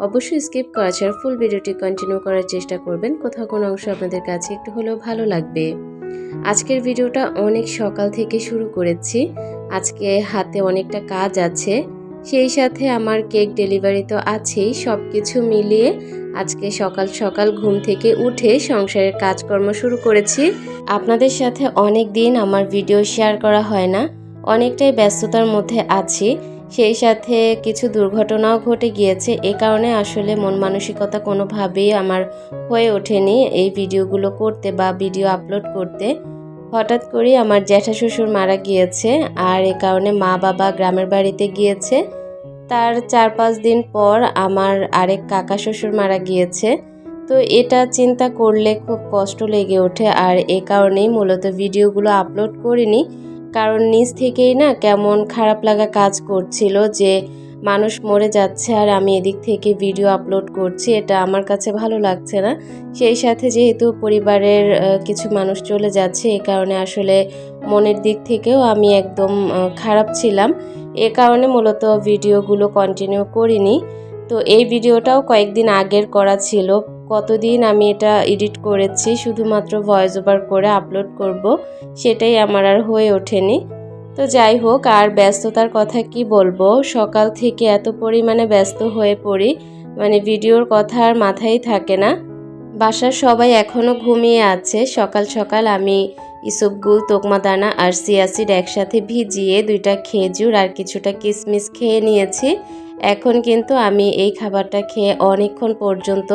অবশ্যই স্কিপ করা ছাড়া ফুল ভিডিওটি কন্টিনিউ করার চেষ্টা করবেন। কোথাও কোনো অংশ আপনাদের কাছে একটু হলেও ভালো লাগবে। আজকের ভিডিওটা অনেক সকাল থেকে শুরু করেছি। আজকে হাতে অনেকটা কাজ আছে। সেই সাথে আমার কেক ডেলিভারি তো আছেই। সব কিছু মিলিয়ে আজকে সকাল সকাল ঘুম থেকে উঠে সংসারের কাজকর্ম শুরু করেছি। আপনাদের সাথে অনেক দিন আমার ভিডিও শেয়ার করা হয় না। অনেকটাই ব্যস্ততার মধ্যে আছি। সেই সাথে কিছু দুর্ঘটনাও ঘটে গিয়েছে। এ কারণে আসলে মন মানসিকতা কোনোভাবেই আমার হয়ে ওঠেনি এই ভিডিওগুলো করতে বা ভিডিও আপলোড করতে। হঠাৎ করেই আমার জ্যাঠা শ্বশুর মারা গিয়েছে আর এ কারণে মা বাবা গ্রামের বাড়িতে গিয়েছে। তার চার পাঁচ দিন পর আমার আরেক কাকা শ্বশুর মারা গিয়েছে। তো এটা চিন্তা করলে খুব কষ্ট লেগে ওঠে আর এ কারণেই মূলত ভিডিওগুলো আপলোড করিনি। কারণ নিজ থেকেই না কেমন খারাপ লাগা কাজ করছিল যে মানুষ মরে যাচ্ছে আর আমি এদিক থেকে ভিডিও আপলোড করছি, এটা আমার কাছে ভালো লাগছে না। সেই সাথে যেহেতু পরিবারের কিছু মানুষ চলে যাচ্ছে, এ কারণে আসলে মনের দিক থেকেও আমি একদম খারাপ ছিলাম। এ কারণে মূলত ভিডিওগুলো কন্টিনিউ করিনি। তো এই ভিডিওটাও কয়েকদিন আগের করা ছিল। কতদিন আমি এটা এডিট করেছি, শুধুমাত্র ভয়েস ওভার করে আপলোড করব, সেটাই আমার আর হয়ে ওঠেনি। তো যাই হোক, আর ব্যস্ততার কথা কি বলব? সকাল থেকে এত পরিমাণে ব্যস্ত হয়ে পড়ি মানে ভিডিওর কথা আর মাথায় থাকে না। বাসার সবাই এখনও ঘুমিয়ে আছে। সকাল সকাল আমি ইসবগুল তোকমাদানা আর সিয়াসিড একসাথে ভিজিয়ে দুইটা খেজুর আর কিছুটা কিশমিশ খেয়ে নিয়েছি। এখন কিন্তু আমি এই খাবারটা খেয়ে অনেকক্ষণ পর্যন্ত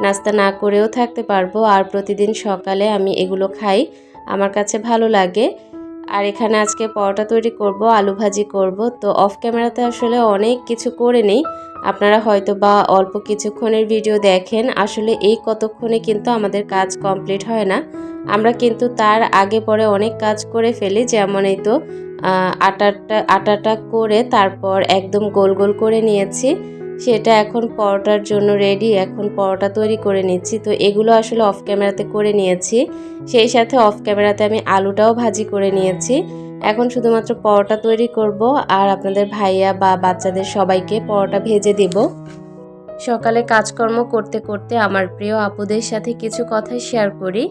নাস্তা না করেও থাকতে পারব আর প্রতিদিন সকালে আমি এগুলো খাই। আমার কাছে ভালো লাগে। আর এখানে আজকে পরোটা তৈরি করব, আলু ভাজি করব। তো অফ ক্যামেরাতে আসলে অনেক কিছু করে নেই। আপনারা হয়তো বা অল্প কিছুক্ষণের ভিডিও দেখেন। আসলে এই কতক্ষণে কিন্তু আমাদের কাজ কমপ্লিট হয় না। আমরা কিন্তু তার আগে পরে অনেক কাজ করে ফেলি যেমন এই তো আটাটা আটাটা করে তারপর একদম গোল গোল করে নিয়েছি। সেটা এখন পরোটার জন্য রেডি এখন পরোটা তৈরি করে নিচ্ছি। তো এগুলো আসলে অফ ক্যামেরাতে করে নিয়েছি। সেই সাথে অফ ক্যামেরাতে আমি আলুটাও ভাজি করে নিয়েছি। এখন শুধুমাত্র পরোটা তৈরি করব আর আপনাদের ভাইয়া বা বাচ্চাদের সবাইকে পরোটা ভেজে দিব। সকালে কাজকর্ম করতে করতে আমার প্রিয় আপুদের সাথে কিছু কথা শেয়ার করি।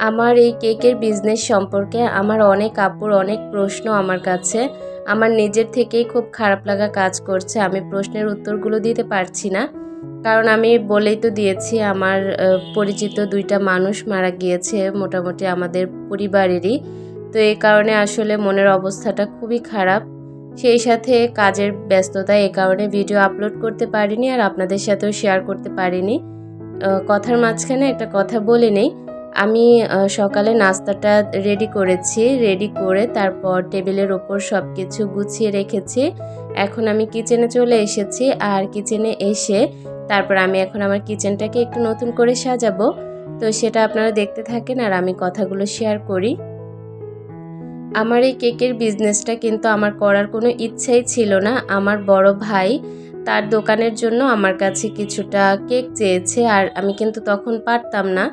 আমার এই কেকের বিজনেস সম্পর্কে আমার অনেক আপুর অনেক প্রশ্ন আমার কাছে। আমার নিজের থেকেই খুব খারাপ লাগা কাজ করছে, আমি প্রশ্নের উত্তরগুলো দিতে পারছি না। কারণ আমি বলেই তো দিয়েছি, আমার পরিচিত দুইটা মানুষ মারা গিয়েছে মোটামুটি আমাদের পরিবারেরই। তো এই কারণে আসলে মনের অবস্থাটা খুবই খারাপ। সেই সাথে কাজের ব্যস্ততা এ কারণে ভিডিও আপলোড করতে পারিনি আর আপনাদের সাথেও শেয়ার করতে পারিনি। কথার মাঝখানে একটা কথা বলে নেই। আমি সকালে নাস্তাটা রেডি করেছি রেডি করে তারপর টেবিলের ওপর সব কিছু গুছিয়ে রেখেছি। এখন আমি কিচেনে চলে এসেছি আর কিচেনে এসে তারপর আমি এখন আমার কিচেনটাকে একটু নতুন করে সাজাবো। তো সেটা আপনারা দেখতে থাকেন আর আমি কথাগুলো শেয়ার করি। আমার এই কেকের বিজনেসটা কিন্তু আমার করার কোনো ইচ্ছাই ছিল না। আমার বড় ভাই তার দোকানের জন্য আমার কাছে কিছুটা কেক চেয়েছে আর আমি কিন্তু তখন পারতাম না।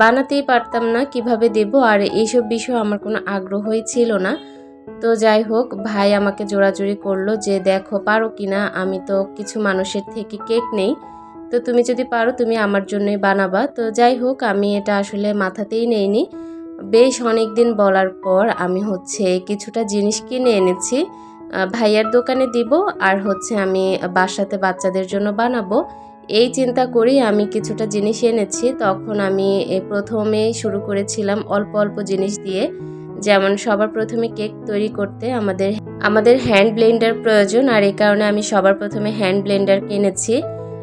বানাতেই পারতাম না, কীভাবে দেব? আর এইসব বিষয়ে আমার কোনো আগ্রহই ছিল না। তো যাই হোক, ভাই আমাকে জোড়াজুড়ি করল যে, দেখো, পারো কি না? আমি তো কিছু মানুষের থেকে কেক নেই। তো তুমি যদি পারো, তুমি আমার জন্যই বানাবা। তো যাই হোক, আমি এটা আসলে মাথাতেই নেইনি। বেশ অনেক দিন বলার পর আমি হচ্ছে কিছুটা জিনিস কিনে এনেছি ভাইয়ার দোকানে দিব, আর হচ্ছে আমি বাসাতে বাচ্চাদের জন্য বানাবো। এই চিন্তা করেই আমি কিছুটা জিনিস এনেছি। তখন আমি প্রথমে শুরু করেছিলাম অল্প অল্প জিনিস দিয়ে। যেমন সবার প্রথমে কেক তৈরি করতে আমাদের আমাদের হ্যান্ড ব্লেন্ডার প্রয়োজন আর এই কারণে আমি সবার প্রথমে হ্যান্ড ব্লেন্ডার কিনেছি।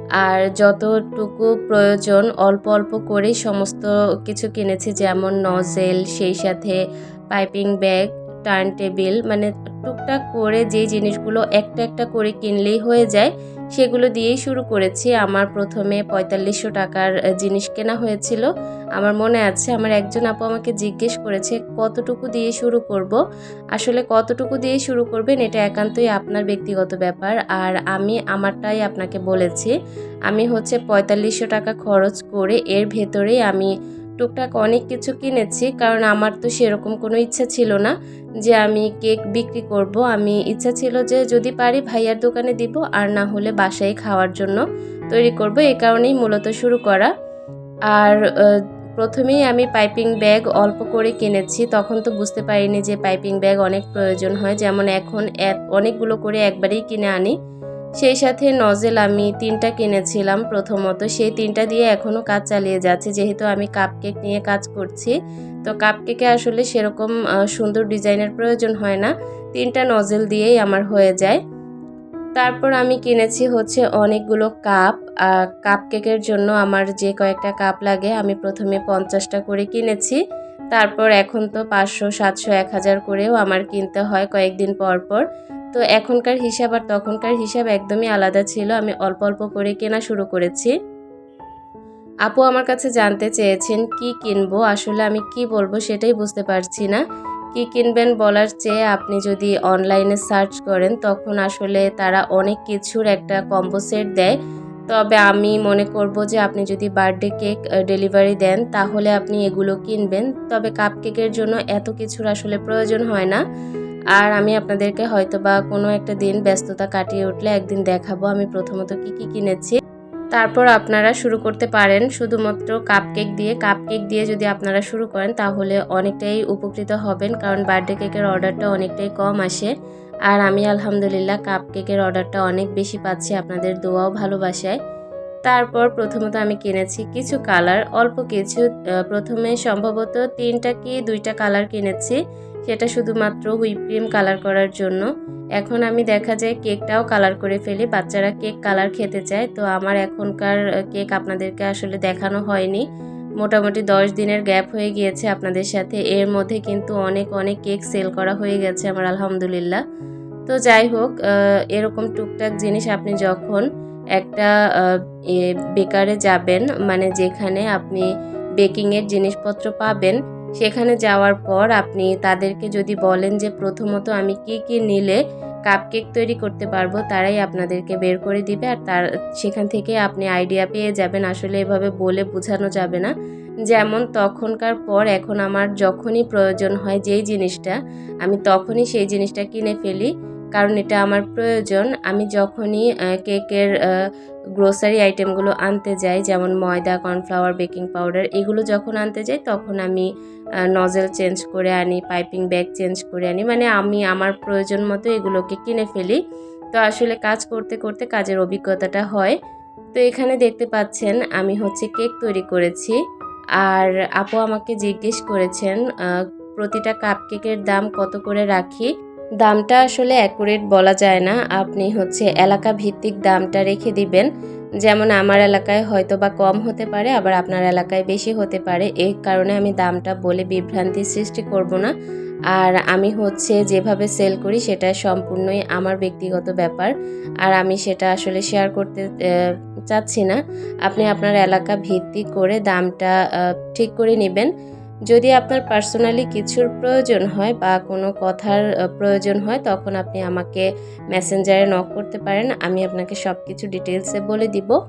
আর যতটুকু প্রয়োজন অল্প অল্প করেই সমস্ত কিছু কিনেছি। যেমন নজেল, সেই সাথে পাইপিং ব্যাগ, টার্ন টেবিল মানে টুকটাক করে যে জিনিসগুলো একটা একটা করে কিনলেই হয়ে যায়। সেগুলো দিয়েই শুরু করেছি। আমার প্রথমে পঁয়তাল্লিশশো টাকার জিনিস কেনা হয়েছিল। আমার মনে আছে, আমার একজন আপু আমাকে জিজ্ঞেস করেছে, কতটুকু দিয়ে শুরু করব? আসলে কতটুকু দিয়ে শুরু করবেন এটা একান্তই আপনার ব্যক্তিগত ব্যাপার। আর আমি আমারটাই আপনাকে বলেছি, আমি হচ্ছে পঁয়তাল্লিশশো টাকা খরচ করে এর ভেতরেই আমি টুকটাক অনেক কিছু কিনেছি, কারণ আমার তো সেরকম কোনো ইচ্ছা ছিল না যে আমি কেক বিক্রি করব। আমি ইচ্ছা ছিল যে যদি পারি ভাইয়ার দোকানে দিব, আর না হলে বাসায় খাওয়ার জন্য তৈরি করব। এই কারণেই মূলত শুরু করা। আর প্রথমেই আমি পাইপিং ব্যাগ অল্প করে কিনেছি। তখন তো বুঝতে পারিনি যে পাইপিং ব্যাগ অনেক প্রয়োজন হয়। যেমন এখন অনেকগুলো করে একবারেই কিনে আনি। সেই সাথে নজেল, আমি তিনটা কিনেছিলাম প্রথমত। সেই তিনটা দিয়ে এখনও কাজ চালিয়ে যাচ্ছে। যেহেতু আমি কাপকেক নিয়ে কাজ করছি, তো কাপকেকে আসলে সেরকম সুন্দর ডিজাইনের প্রয়োজন হয় না। তিনটা নজেল দিয়েই আমার হয়ে যায়। তারপর আমি কিনেছি হচ্ছে অনেকগুলো কাপ কাপ কেকের জন্য আমার যে কয়েকটা কাপ লাগে, আমি প্রথমে পঞ্চাশটা করে কিনেছি। তারপর এখন তো পাঁচশো, সাতশো, এক হাজার করেও আমার কিনতে হয় কয়েকদিন পর পর। তো এখনকার হিসাব আর তখনকার হিসাব একদমই আলাদা ছিল। আমি অল্প অল্প করে কেনা শুরু করেছি। আপু আমার কাছে জানতে চেয়েছেন, কি কিনবো? আসলে আমি কি বলব সেটাই বুঝতে পারছি না। কি কিনবেন বলার চেয়ে আপনি যদি অনলাইনে সার্চ করেন, তখন আসলে তারা অনেক কিছুর একটা কম্বো সেট দেয়। তবে আমি মনে করব যে আপনি যদি বার্থডে কেক ডেলিভারি দেন, তাহলে আপনি এগুলো কিনবেন। তবে কাপ কেকের জন্য এত কিছুর আসলে প্রয়োজন হয় না। আর আমি আপনাদেরকে হয়তো বা কোনো একটা দিন ব্যস্ততা কাটিয়ে উঠলে একদিন দেখাবো আমি প্রথমত কি কি কিনেছি। তারপর আপনারা শুরু করতে পারেন, শুধুমাত্র কাপকেক দিয়ে। কাপকেক দিয়ে যদি আপনারা শুরু করেন, তাহলে অনেকটাই উপকৃত হবেন, কারণ বার্থডে কেকের অর্ডারটা অনেকটাই কম আসে। আর আমি আলহামদুলিল্লাহ কাপকেকের অর্ডারটা অনেক বেশি পাচ্ছি আপনাদের দোয়াও ভালোবাসায়। তারপর প্রথমত আমি কিনেছি কিছু কালার, অল্প কিছু প্রথমে সম্ভবত তিনটা কি দুইটা কালার কিনেছি। সেটা শুধুমাত্র হুইপ ক্রিম কালার করার জন্য। এখন আমি দেখা যায় কেকটাও কালার করে ফেলি, বাচ্চারা কেক কালার খেতে চায়। তো আমার এখনকার কেক আপনাদেরকে আসলে দেখানো হয়নি। মোটামুটি দশ দিনের গ্যাপ হয়ে গিয়েছে আপনাদের সাথে। এর মধ্যে কিন্তু অনেক অনেক কেক সেল করা হয়ে গেছে আমার, আলহামদুলিল্লাহ। তো যাই হোক এরকম টুকটাক জিনিস আপনি যখন একটা বেকারে যাবেন মানে যেখানে আপনি বেকিংয়ের জিনিসপত্র পাবেন। সেখানে যাওয়ার পর আপনি তাদেরকে যদি বলেন যে, প্রথমত আমি কি কি নিলে কাপকেক তৈরি করতে পারব? তারাই আপনাদেরকে বের করে দিবে। আর তার, সেখান থেকে আপনি আইডিয়া পেয়ে যাবেন। আসলে এভাবে বলে বোঝানো যাবে না। যেমন তখনকার পর এখন আমার যখনই প্রয়োজন হয় যেই জিনিসটা, আমি তখনই সেই জিনিসটা কিনে ফেলি। কারণ এটা আমার প্রয়োজন। আমি যখনই কেকের গ্রোসারি আইটেমগুলো আনতে যাই, যেমন ময়দা কর্নফ্লাওয়ার বেকিং পাউডার এগুলো যখন আনতে যাই, তখন আমি নজেল চেঞ্জ করে আনি পাইপিং ব্যাগ চেঞ্জ করে আনি। মানে আমি আমার প্রয়োজন মতো এগুলোকে কিনে ফেলি। তো আসলে কাজ করতে করতে কাজের অভিজ্ঞতাটা হয়। তো এখানে দেখতে পাচ্ছেন, আমি হচ্ছে কেক তৈরি করেছি। আর আপু আমাকে জিজ্ঞেস করেছেন প্রতিটা কাপ কেকের দাম কত করে রাখি? দামটা আসলে অ্যাকুরেট বলা যায় না। আপনি হচ্ছে এলাকা ভিত্তিক দামটা রেখে দিবেন। যেমন আমার এলাকায় হয়তো বা কম হতে পারে, আবার আপনার এলাকায় বেশি হতে পারে। এই কারণে আমি দামটা বলে বিভ্রান্তির সৃষ্টি করব না। আর আমি হচ্ছে যেভাবে সেল করি, সেটা সম্পূর্ণই আমার ব্যক্তিগত ব্যাপার। আর আমি সেটা আসলে শেয়ার করতে চাচ্ছি না। আপনি আপনার এলাকা ভিত্তিক করে দামটা ঠিক করে নেবেন। যদি আপনার পার্সোনালি কিছুর প্রয়োজন হয় বা কোনো কথার প্রয়োজন হয়, তখন আপনি আমাকে মেসেঞ্জারে নক করতে পারেন। আমি আপনাকে সব কিছু ডিটেলসে বলে দিব।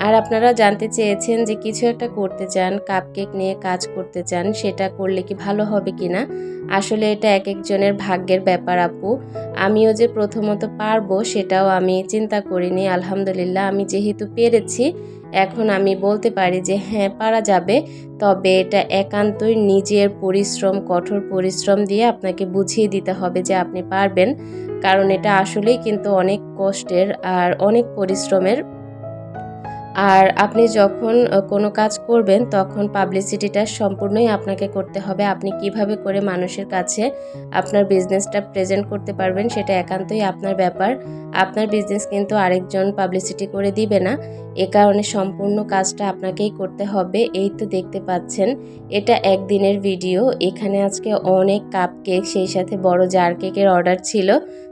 আর আপনারা জানতে চেয়েছেন যে কিছু একটা করতে চান কাপকেক নিয়ে কাজ করতে চান, সেটা করলে কি ভালো হবে কি না? আসলে এটা এক একজনের ভাগ্যের ব্যাপার, আপু। আমিও যে প্রথমত পারব, সেটাও আমি চিন্তা করিনি। আলহামদুলিল্লাহ, আমি যেহেতু পেরেছি এখন আমি বলতে পারি যে হ্যাঁ পারা যাবে। তবে এটা একান্তই নিজের পরিশ্রম, কঠোর পরিশ্রম দিয়ে আপনাকে বুঝিয়ে দিতে হবে যে আপনি পারবেন। কারণ এটা আসলেই কিন্তু অনেক কষ্টের আর অনেক পরিশ্রমের আর আপনি যখন কোনো কাজ করবেন, তখন পাবলিসিটিটা সম্পূর্ণই আপনাকে করতে হবে। আপনি কীভাবে করে মানুষের কাছে আপনার বিজনেসটা প্রেজেন্ট করতে পারবেন, সেটা একান্তই আপনার ব্যাপার। আপনার বিজনেস কিন্তু আরেকজন পাবলিসিটি করে দিবে না। এ কারণে সম্পূর্ণ কাজটা আপনাকেই করতে হবে। এই তো দেখতে পাচ্ছেন, এটা একদিনের ভিডিও এখানে আজকে অনেক কাপ কেক সেই সাথে বড় জার কেকের অর্ডার ছিল।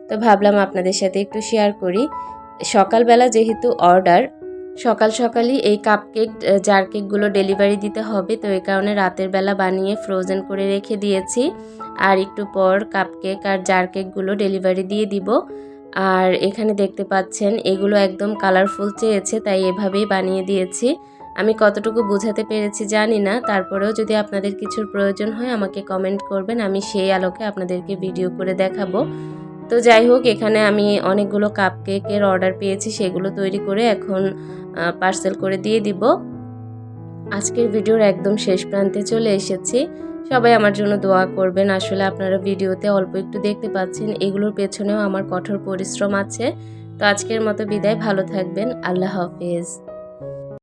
তো ভাবলাম আপনাদের সাথে একটু শেয়ার করি। সকালবেলা যেহেতু অর্ডার সকাল সকালই এই কাপকেক জার কেকগুলো ডেলিভারি দিতে হবে। তো এই কারণে রাতের বেলা বানিয়ে ফ্রোজেন করে রেখে দিয়েছি। আর একটু পর কাপকেক আর জার কেকগুলো ডেলিভারি দিয়ে দিব। আর এখানে দেখতে পাচ্ছেন, এগুলো একদম কালারফুল চেয়েছে, তাই এভাবেই বানিয়ে দিয়েছি। আমি কতটুকু বোঝাতে পেরেছি জানি না। তারপরেও যদি আপনাদের কিছুর প্রয়োজন হয়, আমাকে কমেন্ট করবেন। আমি সেই আলোকে আপনাদেরকে ভিডিও করে দেখাবো। তো যাই হোক, এখানে আমি অনেকগুলো কাপ কেকের অর্ডার পেয়েছি। সেগুলো তৈরি করে এখন পার্সেল করে দিয়ে দিব। আজকের ভিডিওর একদম শেষ প্রান্তে চলে এসেছি। সবাই আমার জন্য দোয়া করবেন। আসলে আপনারা ভিডিওতে অল্প একটু দেখতে পাচ্ছেন, এগুলোর পেছনেও আমার কঠোর পরিশ্রম আছে। তো আজকের মতো বিদায়, ভালো থাকবেন। আল্লাহ হাফেজ।